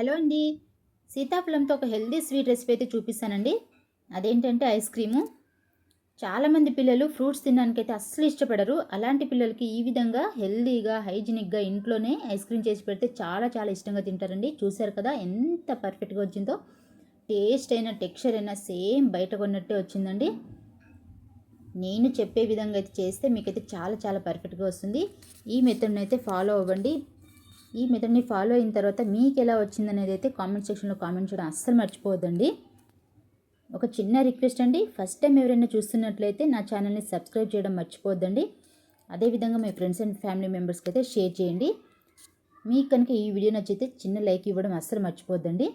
Hello అండి. సీతాఫలంతో ఒక healthy sweet recipe అయితే చూపిస్తానండి. అదేంటంటే ఐస్ క్రీము. చాలామంది పిల్లలు ఫ్రూట్స్ తినడానికైతే అస్సలు ఇష్టపడరు. అలాంటి పిల్లలకి ఈ విధంగా హెల్దీగా హైజీనిక్గా ఇంట్లోనే ఐస్ క్రీమ్ చేసి పెడితే చాలా చాలా ఇష్టంగా తింటారండి. చూశారు కదా ఎంత పర్ఫెక్ట్గా వచ్చిందో. టేస్ట్ అయినా టెక్స్చర్ అయినా సేమ్ బయట కొన్నట్టే వచ్చిందండి. నేను చెప్పే విధంగా అయితే చేస్తే మీకైతే చాలా చాలా పర్ఫెక్ట్గా వస్తుంది. ఈ మెథడ్ని అయితే ఫాలో అవ్వండి. ఈ మెథడ్ని ఫాలో అయిన తర్వాత మీకు ఎలా వచ్చిందనేది అయితే కామెంట్ సెక్షన్లో కామెంట్ చేయడం అస్సలు మర్చిపోవద్దండి. ఒక చిన్న రిక్వెస్ట్ అండి ఫస్ట్ టైం ఎవరైనా చూస్తున్నట్లయితే నా ఛానల్ని సబ్స్క్రైబ్ చేయడం మర్చిపోవద్దండి. అదేవిధంగా మీ ఫ్రెండ్స్ అండ్ ఫ్యామిలీ మెంబర్స్కి అయితే షేర్ చేయండి. మీకు కనుక ఈ వీడియో నచ్చితే చిన్న లైక్ ఇవ్వడం అస్సలు మర్చిపోద్దండి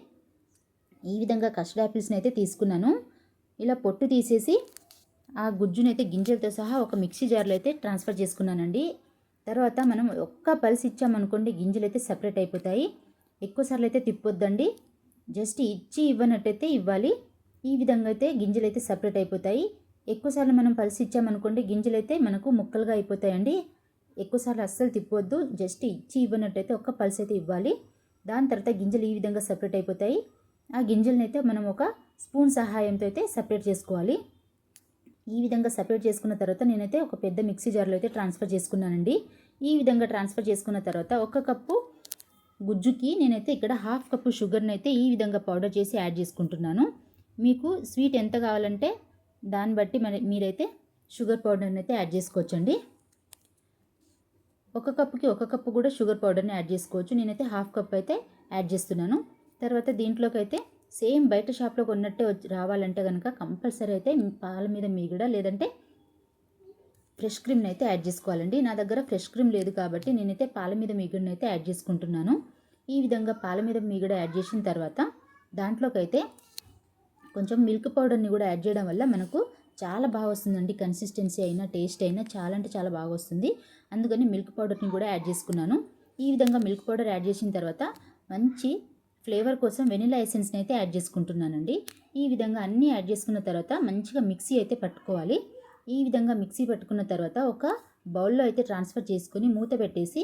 ఈ విధంగా కస్టర్డ్ యాపిల్స్ని అయితే తీసుకున్నాను. ఇలా పొట్టు తీసేసి ఆ గుజ్జునైతే గింజలతో సహా ఒక మిక్సీ జార్లో అయితే ట్రాన్స్ఫర్ చేసుకున్నానండి. తర్వాత మనం ఒక్క పల్స్ ఇచ్చామనుకోండి గింజలు అయితే సపరేట్ అయిపోతాయి. ఎక్కువసార్లు అయితే తిప్పొద్దండి. జస్ట్ ఇచ్చి ఇవ్వనట్టయితే ఇవ్వాలి. ఈ విధంగా అయితే గింజలు అయితే సపరేట్ అయిపోతాయి ఎక్కువసార్లు మనం పల్స్ ఇచ్చామనుకోండి గింజలు అయితే మనకు ముక్కలుగా అయిపోతాయండి. ఎక్కువసార్లు అస్సలు తిప్పొద్దు. జస్ట్ ఇచ్చి ఇవ్వనట్టయితే ఒక్క పల్స్ అయితే ఇవ్వాలి. దాని తర్వాత గింజలు ఈ విధంగా సపరేట్ అయిపోతాయి. ఆ గింజలను అయితే మనం ఒక స్పూన్ సహాయంతో అయితే సపరేట్ చేసుకోవాలి. ఈ విధంగా సపరేట్ చేసుకున్న తర్వాత నేనైతే ఒక పెద్ద మిక్సీ జార్లో అయితే ట్రాన్స్ఫర్ చేసుకున్నానండి. ఈ విధంగా ట్రాన్స్ఫర్ చేసుకున్న తర్వాత ఒక కప్పు గుజ్జుకి నేనైతే ఇక్కడ హాఫ్ కప్పు షుగర్ని అయితే ఈ విధంగా పౌడర్ చేసి యాడ్ చేసుకుంటున్నాను. మీకు స్వీట్ ఎంత కావాలంటే దాన్ని బట్టి మరి మీరైతే షుగర్ పౌడర్ని అయితే యాడ్ చేసుకోవచ్చండి. ఒక కప్పుకి ఒక కప్పు కూడా షుగర్ పౌడర్ని యాడ్ చేసుకోవచ్చు. నేనైతే హాఫ్ కప్ అయితే యాడ్ చేస్తున్నాను. తర్వాత దీంట్లోకి అయితే సేమ్ బయట షాప్లో కొన్నట్టే వచ్చి రావాలంటే కనుక కంపల్సరీ అయితే పాల మీద మీగడ లేదంటే ఫ్రెష్ క్రీమ్ని అయితే యాడ్ చేసుకోవాలండి. నా దగ్గర ఫ్రెష్ క్రీమ్ లేదు కాబట్టి నేనైతే పాల మీద మీగడని అయితే యాడ్ చేసుకుంటున్నాను. ఈ విధంగా పాల మీద మీగడ యాడ్ చేసిన తర్వాత దాంట్లోకైతే కొంచెం మిల్క్ పౌడర్ని కూడా యాడ్ చేయడం వల్ల మనకు చాలా బాగా వస్తుందండి. కన్సిస్టెన్సీ అయినా టేస్ట్ అయినా చాలా అంటే చాలా బాగా వస్తుంది. అందుకని మిల్క్ పౌడర్ని కూడా యాడ్ చేసుకున్నాను. ఈ విధంగా మిల్క్ పౌడర్ యాడ్ చేసిన తర్వాత మంచి ఫ్లేవర్ కోసం వెనిలా ఎసెన్స్ని అయితే యాడ్ చేసుకుంటున్నానండి. ఈ విధంగా అన్నీ యాడ్ చేసుకున్న తర్వాత మంచిగా మిక్సీ అయితే పట్టుకోవాలి. ఈ విధంగా మిక్సీ పట్టుకున్న తర్వాత ఒక బౌల్లో అయితే ట్రాన్స్ఫర్ చేసుకొని మూత పెట్టేసి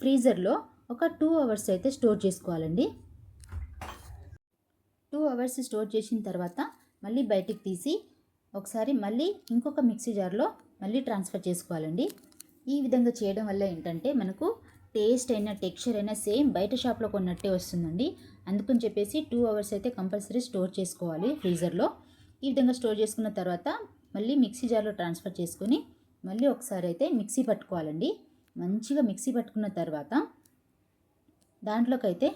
ఫ్రీజర్లో ఒక టూ అవర్స్ అయితే స్టోర్ చేసుకోవాలండి. టూ అవర్స్ స్టోర్ చేసిన తర్వాత మళ్ళీ బయటికి తీసి ఒకసారి మళ్ళీ ఇంకొక మిక్సీ జార్లో మళ్ళీ ట్రాన్స్ఫర్ చేసుకోవాలండి. ఈ విధంగా చేయడం వల్ల ఏంటంటే మనకు టేస్ట్ అయినా టెక్స్చర్ అయినా సేమ్ బయట షాప్లో కొన్నట్టే వస్తుందండి. అందుకని చెప్పేసి టూ అవర్స్ అయితే కంపల్సరీ స్టోర్ చేసుకోవాలి ఫ్రీజర్లో ఈ విధంగా స్టోర్ చేసుకున్న తర్వాత మళ్ళీ మిక్సీ జార్లో ట్రాన్స్ఫర్ చేసుకొని మళ్ళీ ఒకసారి అయితే మిక్సీ పట్టుకోవాలండి. మంచిగా మిక్సీ పట్టుకున్న తర్వాత దాంట్లోకైతే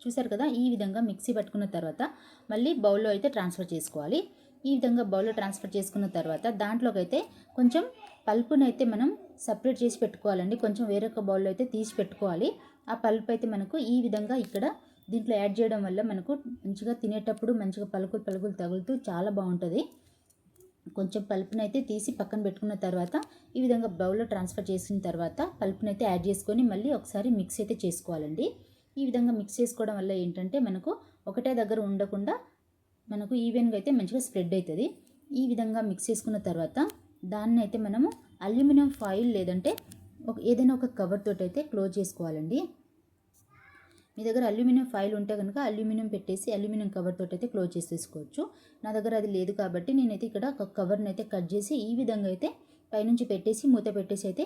చూసారు కదా ఈ విధంగా మిక్సీ పట్టుకున్న తర్వాత మళ్ళీ బౌల్లో అయితే ట్రాన్స్ఫర్ చేసుకోవాలి. ఈ విధంగా బౌల్లో ట్రాన్స్ఫర్ చేసుకున్న తర్వాత దాంట్లోకి అయితే కొంచెం పల్పుని అయితే మనం సపరేట్ చేసి పెట్టుకోవాలండి. కొంచెం వేరొక బౌల్లో అయితే తీసి పెట్టుకోవాలి. ఆ పల్ప్ అయితే మనకు ఈ విధంగా ఇక్కడ దీంట్లో యాడ్ చేయడం వల్ల మనకు మంచిగా తినేటప్పుడు మంచిగా పలుకులు పలుకులు తగులుతూ చాలా బాగుంటుంది. కొంచెం పల్పుని అయితే తీసి పక్కన పెట్టుకున్న తర్వాత ఈ విధంగా బౌల్లో ట్రాన్స్ఫర్ చేసిన తర్వాత పల్పుని అయితే యాడ్ చేసుకొని మళ్ళీ ఒకసారి మిక్స్ అయితే చేసుకోవాలండి. ఈ విధంగా మిక్స్ చేసుకోవడం వల్ల ఏంటంటే మనకు ఒకటే దగ్గర ఉండకుండా మనకు ఈవెన్గా అయితే మంచిగా స్ప్రెడ్ అవుతుంది ఈ విధంగా మిక్స్ చేసుకున్న తర్వాత దాన్ని అయితే మనము అల్యూమినియం ఫాయిల్ లేదంటే ఒక ఏదైనా ఒక కవర్ తోటి అయితే క్లోజ్ చేసుకోవాలండి. మీ దగ్గర అల్యూమినియం ఫైల్ ఉంటే కనుక అల్యూమినియం పెట్టేసి అల్యూమినియం కవర్ తోటి అయితే క్లోజ్ చేసేసుకోవచ్చు. నా దగ్గర అది లేదు కాబట్టి నేనైతే ఇక్కడ ఒక కవర్ని అయితే కట్ చేసి ఈ విధంగా అయితే పైనుంచి పెట్టేసి మూత పెట్టేసి అయితే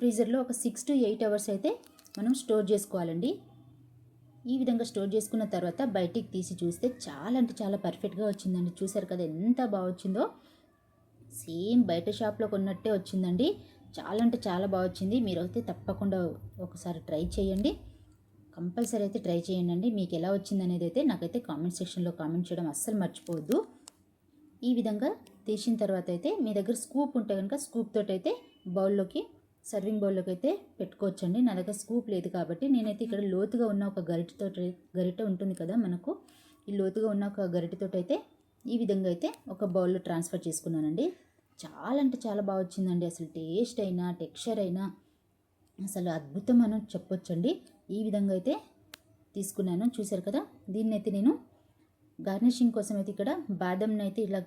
ఫ్రీజర్లో ఒక సిక్స్ టు ఎయిట్ అవర్స్ అయితే మనం స్టోర్ చేసుకోవాలండి. ఈ విధంగా స్టోర్ చేసుకున్న తర్వాత బయటికి తీసి చూస్తే చాలా అంటే చాలా పర్ఫెక్ట్గా వచ్చిందండి. చూసారు కదా ఎంత బాగా వచ్చిందో? సేమ్ బయట షాప్లో కొన్నట్టే వచ్చిందండి. చాలా అంటే చాలా బాగా వచ్చింది. మీరు అయితే తప్పకుండా ఒకసారి ట్రై చేయండి. కంపల్సరీ అయితే ట్రై చేయండి మీకు ఎలా వచ్చింది అనేది అయితే నాకైతే కామెంట్ సెక్షన్లో కామెంట్ చేయడం అస్సలు మర్చిపోవద్దు. ఈ విధంగా తీసిన తర్వాత అయితే మీ దగ్గర స్కూప్ ఉంటే కనుక స్కూప్ తోటి అయితే బౌల్లోకి సర్వింగ్ బౌల్లోకి అయితే పెట్టుకోవచ్చండి. నా దగ్గర స్కూప్ లేదు కాబట్టి నేనైతే ఇక్కడ లోతుగా ఉన్న ఒక గరిటతో గరిట ఉంటుంది కదా మనకు ఈ లోతుగా ఉన్న ఒక గరిటతో అయితే ఈ విధంగా అయితే ఒక బౌల్లో ట్రాన్స్ఫర్ చేసుకున్నానండి. చాలా అంటే చాలా బాగా వచ్చిందండి. అసలు టేస్ట్ అయినా టెక్స్చర్ అయినా అసలు అద్భుతం అని చెప్పొచ్చండి. ఈ విధంగా అయితే తీసుకున్నాను. చూసారు కదా? దీన్ని అయితే నేను గార్నిషింగ్ కోసం అయితే ఇక్కడ బాదంని అయితే ఇలా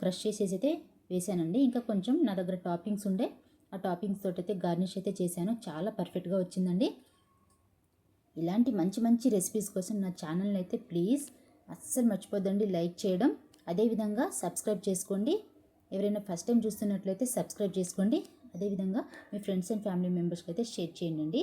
క్రష్ చేసేసి అయితే వేసానండి ఇంకా కొంచెం నా దగ్గర టాపింగ్స్ ఉండే ఆ టాపింగ్స్ తోటి అయితే గార్నిష్ అయితే చేశాను. చాలా పర్ఫెక్ట్గా వచ్చిందండి. ఇలాంటి మంచి మంచి రెసిపీస్ కోసం నా ఛానల్ని అయితే ప్లీజ్ అస్సలు మర్చిపోద్దండి. లైక్ చేయడం అదేవిధంగా సబ్స్క్రైబ్ చేసుకోండి. ఎవరైనా ఫస్ట్ టైం చూస్తున్నట్లయితే సబ్స్క్రైబ్ చేసుకోండి. అదేవిధంగా మీ ఫ్రెండ్స్ అండ్ ఫ్యామిలీ మెంబర్స్కి అయితే షేర్ చేయండి.